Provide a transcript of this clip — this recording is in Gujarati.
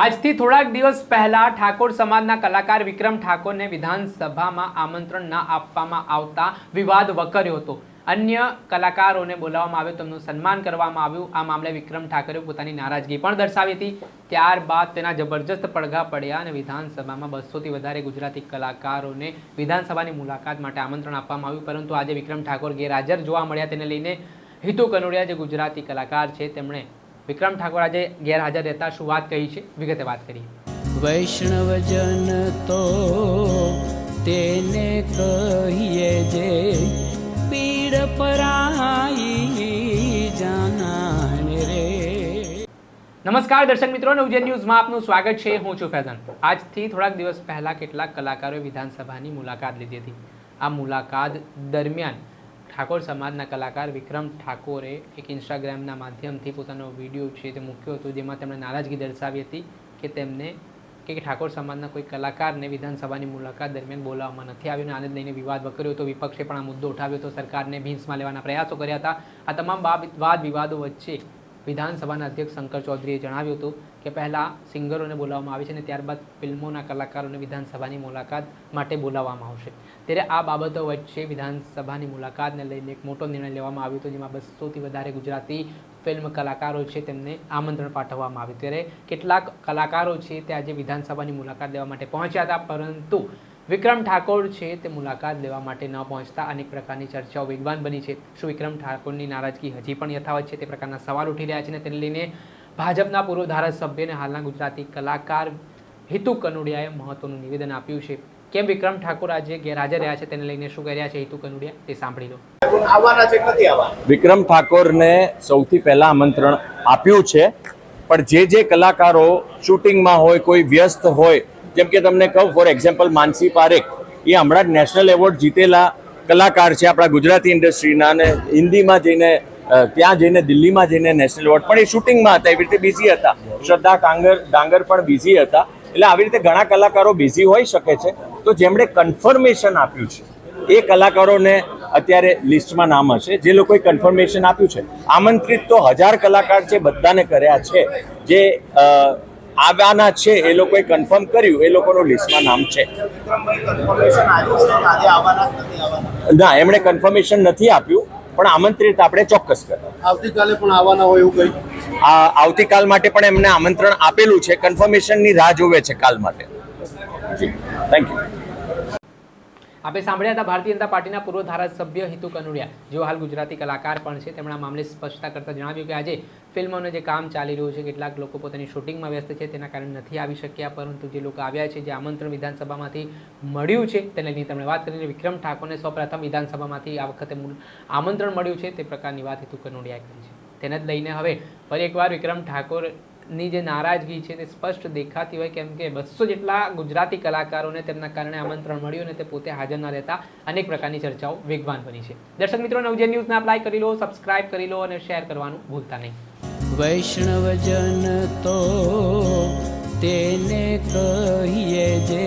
આજથી થોડાક દિવસ પહેલા ઠાકોર સમાજના કલાકાર વિક્રમ ઠાકોરને વિધાનસભામાં આમંત્રણ ન આપવામાં આવતા વિવાદ વકર્યો હતો. અન્ય કલાકારોને બોલાવવામાં આવ્યો, તેમનું સન્માન કરવામાં આવ્યું. આ મામલે વિક્રમ ઠાકોરે પોતાની નારાજગી પણ દર્શાવી હતી. ત્યારબાદ તેના જબરજસ્ત પડઘા પડ્યા અને વિધાનસભામાં બસોથી વધારે ગુજરાતી કલાકારોને વિધાનસભાની મુલાકાત માટે આમંત્રણ આપવામાં આવ્યું. પરંતુ આજે વિક્રમ ઠાકોર ગેરહાજર જોવા મળ્યા. તેને લઈને હિતુ કનોડિયા, જે ગુજરાતી કલાકાર છે, તેમણે વિક્રમ ઠાકોર આજે ગેરહાજર રહેતા શું વાત કહી છે? વિગતે વાત કરીએ. વૈષ્ણવજન તો તેને કહીએ જે પીડ પરાઈ જાનાને રે. નમસ્કાર દર્શક મિત્રો ઉજ્જૈન ન્યૂઝમાં આપનું સ્વાગત છે. હું છું ફેઝન. આજથી થોડાક દિવસ પહેલા કેટલાક કલાકારોએ વિધાનસભાની મુલાકાત લીધી હતી. આ મુલાકાત દરમિયાન ઠાકોર સમાજના કલાકાર વિક્રમ ઠાકોરે એક ઇન્સ્ટાગ્રામના માધ્યમથી પોતાનો વીડિયો છે તે મૂક્યો હતો, જેમાં તેમણે નારાજગી દર્શાવી હતી કે તેમને કે ઠાકોર સમાજના કોઈ કલાકારને વિધાનસભાની મુલાકાત દરમિયાન બોલાવવામાં નથી આવ્યું અને આને લઈને વિવાદ વકર્યો હતો. વિપક્ષે પણ આ મુદ્દો ઉઠાવ્યો હતો. સરકારને ભીંસમાં લેવાના પ્રયાસો કર્યા હતા. આ તમામ વાદ વિવાદો વચ્ચે વિધાનસભાના અધ્યક્ષ શંકર ચૌધરીએ જણાવ્યું હતું કે પહેલાં સિંગરોને બોલાવવામાં આવે છે અને ત્યારબાદ ફિલ્મોના કલાકારોને વિધાનસભાની મુલાકાત માટે બોલાવવામાં આવશે. ત્યારે આ બાબતો વચ્ચે વિધાનસભાની મુલાકાતને લઈને એક મોટો નિર્ણય લેવામાં આવ્યો હતો, જેમાં બસોથી વધારે ગુજરાતી ફિલ્મ કલાકારો છે તેમને આમંત્રણ પાઠવવામાં આવ્યું. ત્યારે કેટલાક કલાકારો છે તે આજે વિધાનસભાની મુલાકાત લેવા માટે પહોંચ્યા હતા, પરંતુ વિક્રમ ઠાકોર છે તે મુલાકાત લેવા માટે ન પહોંચતા અનેક પ્રકારની ચર્ચાઓ વેગવાન બની છે. શું વિક્રમ ઠાકોરની નારાજગી હજી પણ યથાવત છે તે પ્રકારના સવાલ ઉઠી રહ્યા છે અને તેને લઈને ભાજપના પૂર્વ ધારાસભ્ય અને હાલના ગુજરાતી કલાકાર હિતુ કનુડિયાએ મહત્વનું નિવેદન આપ્યું છે. કેમ વિક્રમ ઠાકોર આજે ગેરહાજર રહ્યા છે તેને લઈને શું કર્યા છે હિતુ કનુડિયા? તે સાંભળી લો. વિક્રમ ઠાકોરને સૌથી પહેલા આમંત્રણ આપ્યું છે પણ જે જે કલાકારો શૂટિંગમાં હોય કોઈ વ્યસ્ત હોય જેમ કે તમને કહું ફોર એક્ઝામ્પલ માનસી પારેખ, એ હમણાં જ નેશનલ એવોર્ડ જીતેલા કલાકાર છે આપણા ગુજરાતી ઇન્ડસ્ટ્રીના અને હિન્દીમાં જઈને ત્યાં જઈને દિલ્હીમાં જઈને નેશનલ એવોર્ડ પણ એ શૂટિંગમાં હતા, એવી રીતે બિઝી હતા. શ્રદ્ધા કાંગર, ડાંગર પણ બિઝી હતા. એટલે આવી રીતે ઘણા કલાકારો બિઝી હોઈ શકે છે. તો જેમણે કન્ફર્મેશન આપ્યું છે, એ કલાકારોને અત્યારે લિસ્ટમાં નામ હશે. જે લોકોએ કન્ફર્મેશન આપ્યું છે, આમંત્રિત તો હજાર કલાકાર છે, બધાને કર્યા છે. જે આવવાના છે એ લોકોએ કન્ફર્મ કર્યું. એ લોકોનું લિસ્ટમાં નામ છે. ના એમણે કન્ફર્મેશન નથી આપ્યું પણ આમંત્રિત આપણે ચોક્કસ કર્યા આવતીકાલે પણ આવવાના હોય એવું કઈ? આ આવતીકાલ માટે પણ એમને આમંત્રણ આપેલું છે. કન્ફર્મેશનની રાહ જોવે છે કાલ માટે. જી. થેન્ક યુ આપણે સાંભળ્યા હતા ભારતીય જનતા પાર્ટીના પૂર્વ ધારાસભ્ય હિતુ કનુડિયા, જેઓ હાલ ગુજરાતી કલાકાર પણ છે. તેમણે મામલે સ્પષ્ટતા કરતા જણાવ્યું કે આજે ફિલ્મોનું જે કામ ચાલી રહ્યું છે, કેટલાક લોકો પોતાની શૂટિંગમાં વ્યસ્ત છે, તેના કારણે નથી આવી શક્યા, પરંતુ જે લોકો આવ્યા છે, જે આમંત્રણ વિધાનસભામાંથી મળ્યું છે, તેને લઈને તેમણે વાત કરીને વિક્રમ ઠાકોરને સૌપ્રથમ વિધાનસભામાંથી આ વખતે આમંત્રણ મળ્યું છે, તે પ્રકારની વાત હિતુ કનુડિયાએ કરી છે. તેને જ લઈને હવે ફરી એકવાર વિક્રમ ઠાકોરની જે નારાજગી છે તે સ્પષ્ટ દેખાતી હોય કેમ કે બસો જેટલા ગુજરાતી કલાકારોને તેમના કારણે આમંત્રણ મળ્યું અને તે પોતે હાજર ન રહેતા અનેક પ્રકારની ચર્ચાઓ વેગવાન બની છે. દર્શક મિત્રો નવજે ન્યૂઝને આપ લાઈક કરી લો, સબસ્ક્રાઇબ કરી લો અને શેર કરવાનું ભૂલતા નહીં. વૈષ્ણવજન તો તેને કહીએ જે